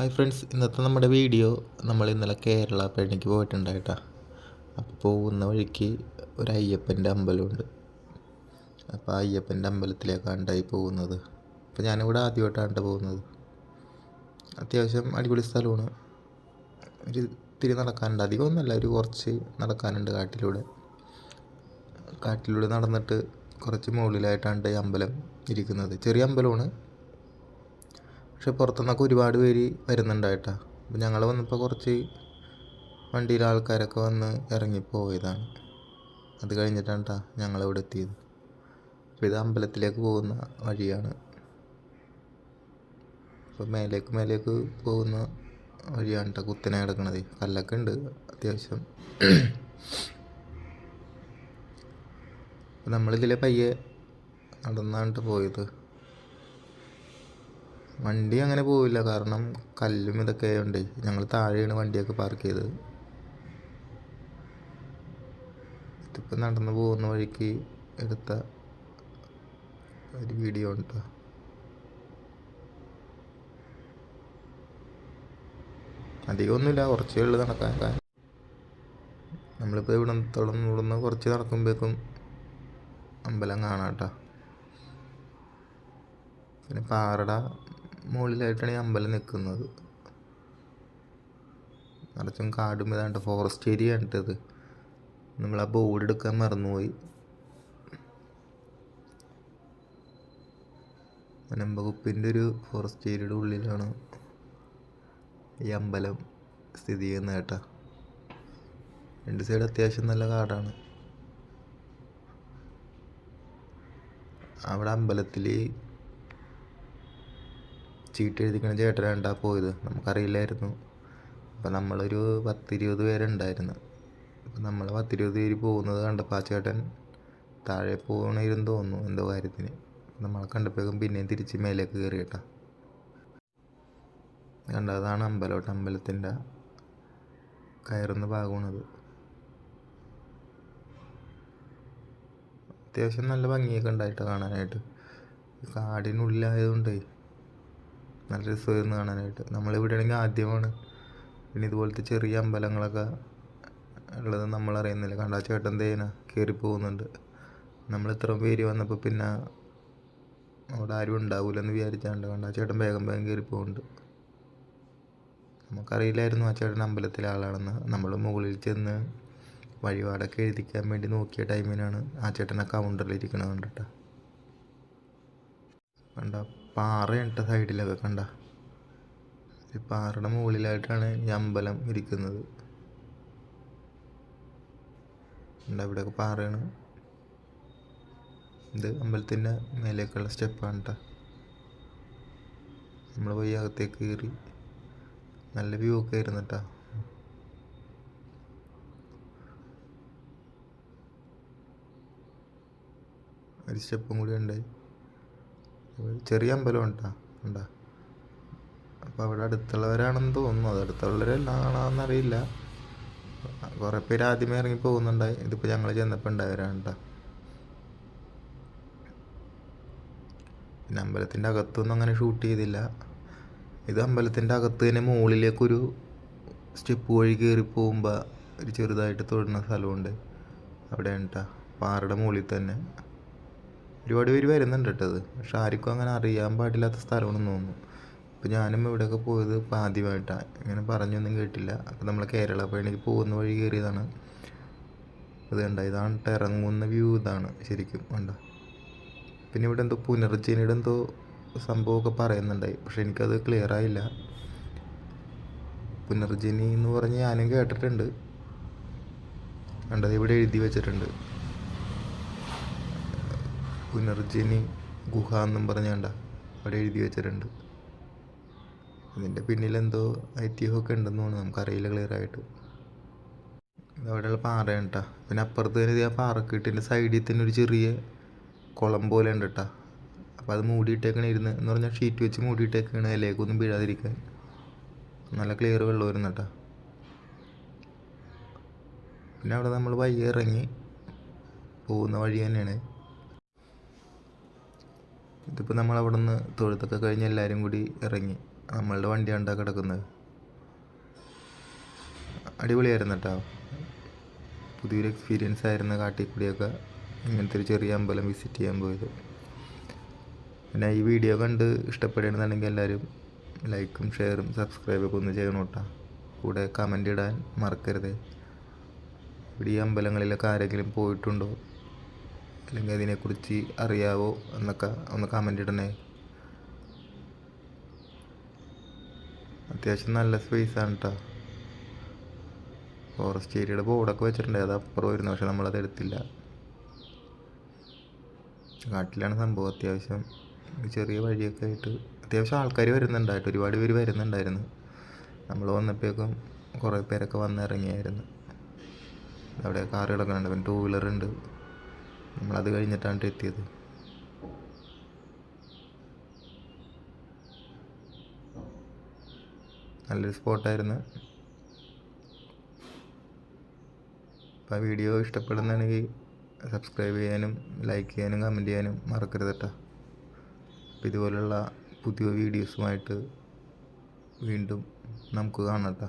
Hi friends ഇന്നത്തെ നമ്മുടെ video നമ്മൾ ഇന്നലെ കേരള പഴനിക്ക് പോയിട്ടുണ്ടായിട്ടാ. അപ്പോൾ പോകുന്ന വഴിക്ക് ഒരു അയ്യപ്പന്റെ അമ്പലമുണ്ട്. അപ്പോൾ അയ്യപ്പന്റെ അമ്പലത്തിലേക്കാണ് ഉണ്ടായി പോകുന്നത്. അപ്പോൾ ഞാനിവിടെ ആദ്യമായിട്ടാണ് പോകുന്നത്. അത്യാവശ്യം അടിപൊളി സ്ഥലമാണ്. ഒരു ഇത്തിരി നടക്കാനുണ്ട്. അധികം ഒന്നല്ല ഒരു കുറച്ച് നടക്കാനുണ്ട് കാട്ടിലൂടെ. കാട്ടിലൂടെ നടന്നിട്ട് കുറച്ച് മുകളിലായിട്ടാണ് ഈ അമ്പലം ഇരിക്കുന്നത്. ചെറിയ അമ്പലമാണ്. പക്ഷെ പുറത്തുനിന്നൊക്കെ ഒരുപാട് പേര് വരുന്നുണ്ടായിട്ടാ. അപ്പോൾ ഞങ്ങൾ വന്നപ്പോൾ കുറച്ച് വണ്ടിയിലെ ആൾക്കാരൊക്കെ വന്ന് ഇറങ്ങിപ്പോയതാണ്. അത് കഴിഞ്ഞിട്ടാണ് കേട്ടോ ഞങ്ങളിവിടെ എത്തിയത്. അപ്പോൾ ഇത് അമ്പലത്തിലേക്ക് പോകുന്ന വഴിയാണ്. അപ്പോൾ മേലേക്ക് മേലേക്ക് പോകുന്ന വഴിയാണ് കേട്ടോ കുത്തനെ കിടക്കണത്. കല്ലൊക്കെ ഉണ്ട് അത്യാവശ്യം. നമ്മളിതിലെ പയ്യെ നടന്നാണ് പോയത്. വണ്ടി അങ്ങനെ പോവില്ല. കാരണം കല്ലും ഇതൊക്കെ ആയതുകൊണ്ട് ഞങ്ങൾ താഴെയാണ് വണ്ടിയൊക്കെ പാർക്ക് ചെയ്തത്. ഇതിപ്പോൾ നടന്നു പോകുന്ന വഴിക്ക് എടുത്ത ഒരു വീഡിയോ ഉണ്ട് ട്ടോ. അധികമൊന്നുമില്ല കുറച്ചേ ഉള്ളു നടക്കാൻ. നമ്മളിപ്പോൾ ഇവിടെ തുടർന്ന് ഇവിടുന്ന് കുറച്ച് നടക്കുമ്പോഴേക്കും അമ്പലം കാണാം കേട്ടോ പിന്നെ പാറയുടെ മുകളിലായിട്ടാണ് ഈ അമ്പലം നിൽക്കുന്നത്. നിറച്ചും കാടും ഇതാണ്ട് ഫോറസ്റ്റ് ഏരിയ ആണ് ഇത്. നമ്മൾ ആ ബോർഡ് എടുക്കാൻ മറന്നുപോയി. വനം വകുപ്പിന്റെ ഒരു ഫോറസ്റ്റ് ഏരിയയുടെ ഉള്ളിലാണ് ഈ അമ്പലം സ്ഥിതി ചെയ്യുന്നത് കേട്ടോ. രണ്ട് സൈഡ് അത്യാവശ്യം നല്ല കാടാണ്. അവിടെ അമ്പലത്തിൽ ചീട്ട് എഴുതിക്കണ ചേട്ടനാണ്ടാ പോയത്. നമുക്കറിയില്ലായിരുന്നു. അപ്പം നമ്മളൊരു പത്തിരുപത് പേരുണ്ടായിരുന്നു. അപ്പം നമ്മൾ പത്തിരുപത് പേര് പോകുന്നത് കണ്ടപ്പോൾ ആ ചേട്ടൻ താഴെ പോകണമായിരുന്നു തോന്നുന്നു എന്തോ കാര്യത്തിന്. നമ്മളെ കണ്ടപ്പോഴേക്കും പിന്നെയും തിരിച്ച് മേലേക്ക് കയറി കേട്ടോ കണ്ട? അതാണ് അമ്പലോട്ട് അമ്പലത്തിന്റെ കയറുന്ന ഭാഗമാണത്. അത്യാവശ്യം നല്ല ഭംഗിയൊക്കെ ഉണ്ടായിട്ട് കാണാനായിട്ട്. കാടിനുള്ളിലായതുകൊണ്ടേ നല്ല രസമായിരുന്നു കാണാനായിട്ട്. നമ്മളിവിടെ ആണെങ്കിൽ ആദ്യമാണ്. പിന്നെ ഇതുപോലത്തെ ചെറിയ അമ്പലങ്ങളൊക്കെ ഉള്ളത് നമ്മൾ അറിയുന്നില്ല കണ്ട ചേട്ടൻ തേന കയറി പോകുന്നുണ്ട്. നമ്മൾ ഇത്ര പേര് വന്നപ്പോൾ പിന്നെ അവിടെ ആരും ഉണ്ടാവില്ലെന്ന് വിചാരിച്ചാണ്ട് കണ്ടാ? ചേട്ടൻ വേഗം വേഗം കയറി പോകുന്നുണ്ട്. നമുക്കറിയില്ലായിരുന്നു ആ ചേട്ടൻ അമ്പലത്തിലെ ആളാണെന്ന്. നമ്മൾ മുകളിൽ ചെന്ന് വഴിപാടൊക്കെ എഴുതിക്കാൻ വേണ്ടി നോക്കിയ ടൈമിനാണ് ആ ചേട്ടനെ കൗണ്ടറിൽ ഇരിക്കണത് കണ്ടിട്ട്. കണ്ട? പാറയുണ്ട് സൈഡിലൊക്കെ കണ്ട? ഈ പാറയുടെ മുകളിലായിട്ടാണ് ഈ അമ്പലം ഇരിക്കുന്നത്. കണ്ട ഇവിടെയൊക്കെ പാറയാണ്. ഇത് അമ്പലത്തിന്റെ മേലേക്കുള്ള സ്റ്റെപ്പാണ് കേട്ടോ. നമ്മൾ പോയി അകത്തേക്ക് കയറി നല്ല വ്യൂ ഒക്കെ ആയിരുന്നു കേട്ടോ. ഒരു സ്റ്റെപ്പും കൂടി ഉണ്ടായി. ചെറിയ അമ്പലം ഉണ്ടാ? ഉണ്ടാ? അപ്പോൾ അവിടെ അടുത്തുള്ളവരാണെന്ന് തോന്നുന്നു. അത് അടുത്തുള്ളവരെല്ലാണെന്നറിയില്ല കുറേ പേര് ആദ്യമേ ഇറങ്ങി പോകുന്നുണ്ടായി. ഇതിപ്പോൾ ഞങ്ങൾ ചെന്നപ്പോൾ ഉണ്ടായവരാണ് കേട്ടോ. പിന്നെ അമ്പലത്തിന്റെ അകത്തൊന്നും അങ്ങനെ ഷൂട്ട് ചെയ്തില്ല. ഇത് അമ്പലത്തിന്റെ അകത്ത് തന്നെ മുകളിലേക്കൊരു സ്റ്റെപ്പ് വഴി കയറി പോകുമ്പോൾ ഒരു ചെറുതായിട്ട് തൊടുന്ന സ്ഥലമുണ്ട്. അവിടെയാണ് കേട്ടോ. പാറയുടെ മുകളിൽ തന്നെ. ഒരുപാട് പേര് വരുന്നുണ്ട് കേട്ടോ അത്. പക്ഷെ ആർക്കും അങ്ങനെ അറിയാൻ പാടില്ലാത്ത സ്ഥലമാണെന്ന് തോന്നുന്നു. അപ്പോൾ ഞാനും ഇവിടെയൊക്കെ പോയത് ഇപ്പോൾ ആദ്യമായിട്ടാണ് ഇങ്ങനെ പറഞ്ഞൊന്നും കേട്ടില്ല. അപ്പോൾ നമ്മൾ കേരള പഴനിക്ക് പോകുന്ന വഴി കയറിയതാണ്. കണ്ട? ഇതാണ് ഇറങ്ങുന്ന വ്യൂ ഇതാണ് ശരിക്കും. കണ്ട? പിന്നെ ഇവിടെ എന്തോ പുനർജനിയുടെ എന്തോ സംഭവമൊക്കെ പറയുന്നുണ്ടായി. പക്ഷെ എനിക്കത് ക്ലിയർ ആയില്ല. പുനർജനി എന്ന് പറഞ്ഞ് ഞാനും കേട്ടിട്ടുണ്ട്. കണ്ടത് ഇവിടെ എഴുതി വെച്ചിട്ടുണ്ട്. പുനർജനി ഗുഹ എന്നും പറഞ്ഞാണ്ട അവിടെ എഴുതി വെച്ചിട്ടുണ്ട്. ഇതിന്റെ പിന്നിലെന്തോ ഐതിഹ്യമൊക്കെ ഉണ്ടെന്ന് തോന്നുന്നു. നമുക്കറിയില്ല ക്ലിയർ ആയിട്ട്. അവിടെയുള്ള പാറയാണ് കേട്ടോ പിന്നെ അപ്പുറത്ത് തന്നെ ആ പാറക്കെട്ടിന്റെ സൈഡിൽ തന്നെ ഒരു ചെറിയ കുളം പോലെ ഉണ്ട് കേട്ടോ അപ്പോൾ അത് മൂടിയിട്ടേക്കണ ഇരുന്ന്. എന്ന് പറഞ്ഞാൽ ഷീറ്റ് വെച്ച് മൂടിയിട്ടേക്കാണ്. ഇലയൊക്കൊന്നും വീഴാതിരിക്കാൻ. നല്ല ക്ലിയർ വെള്ളം വരുന്നു കേട്ടോ പിന്നെ അവിടെ നമ്മൾ വയ്യ ഇറങ്ങി പോകുന്ന വഴി തന്നെയാണ്. ഇതിപ്പോൾ നമ്മൾ അവിടെ നിന്ന് തൊഴുത്തൊക്കെ കഴിഞ്ഞ് എല്ലാവരും കൂടി ഇറങ്ങി. നമ്മളുടെ വണ്ടി കണ്ടാ കിടക്കുന്നത്. അടിപൊളിയായിരുന്നു കേട്ടോ പുതിയൊരു എക്സ്പീരിയൻസ് ആയിരുന്നു കാട്ടിക്കുടിയൊക്കെ ഇങ്ങനത്തെ ഒരു ചെറിയ അമ്പലം വിസിറ്റ് ചെയ്യാൻ പോയത്. പിന്നെ ഈ വീഡിയോ കണ്ട് ഇഷ്ടപ്പെടുകയാണെന്നുണ്ടെങ്കിൽ എല്ലാവരും ലൈക്കും ഷെയറും സബ്സ്ക്രൈബൊക്കെ ഒന്ന് ചെയ്യണം കേട്ടോ. കൂടെ കമന്റ് ഇടാൻ മറക്കരുത്. ഇവിടെ ഈ അമ്പലങ്ങളിലൊക്കെ ആരെങ്കിലും പോയിട്ടുണ്ടോ? അല്ലെങ്കിൽ അതിനെക്കുറിച്ച് അറിയാവോ എന്നൊക്കെ ഒന്ന് കമന്റ് ഇടണേ. അത്യാവശ്യം നല്ല സ്പേസ് ആണ് കേട്ടോ ഫോറസ്റ്റ് ഏരിയയുടെ ബോർഡൊക്കെ വെച്ചിട്ടുണ്ട്. അത് അപ്പുറം വരുന്നു. പക്ഷെ നമ്മളത് എടുത്തില്ല. കാട്ടിലാണ് സംഭവം അത്യാവശ്യം. ചെറിയ വഴിയൊക്കെ ആയിട്ട് അത്യാവശ്യം ആൾക്കാർ വരുന്നുണ്ടായിട്ട്. ഒരുപാട് പേര് വരുന്നുണ്ടായിരുന്നു. നമ്മൾ വന്നപ്പോഴേക്കും കുറേ പേരൊക്കെ വന്നിറങ്ങിയായിരുന്നു അവിടെ കാർ കിടക്കുന്നുണ്ട് പിന്നെ ടൂ വീലർ ഉണ്ട്. നമ്മളത് കഴിഞ്ഞിട്ടാണ് എത്തിയത്. നല്ലൊരു സ്പോട്ടായിരുന്നു. അപ്പോൾ ആ വീഡിയോ ഇഷ്ടപ്പെടുന്നുണ്ടെങ്കിൽ സബ്സ്ക്രൈബ് ചെയ്യാനും ലൈക്ക് ചെയ്യാനും കമന്റ് ചെയ്യാനും മറക്കരുത് കേട്ടോ. അപ്പോൾ ഇതുപോലുള്ള പുതിയ വീഡിയോസുമായിട്ട് വീണ്ടും നമുക്ക് കാണാം കേട്ടോ.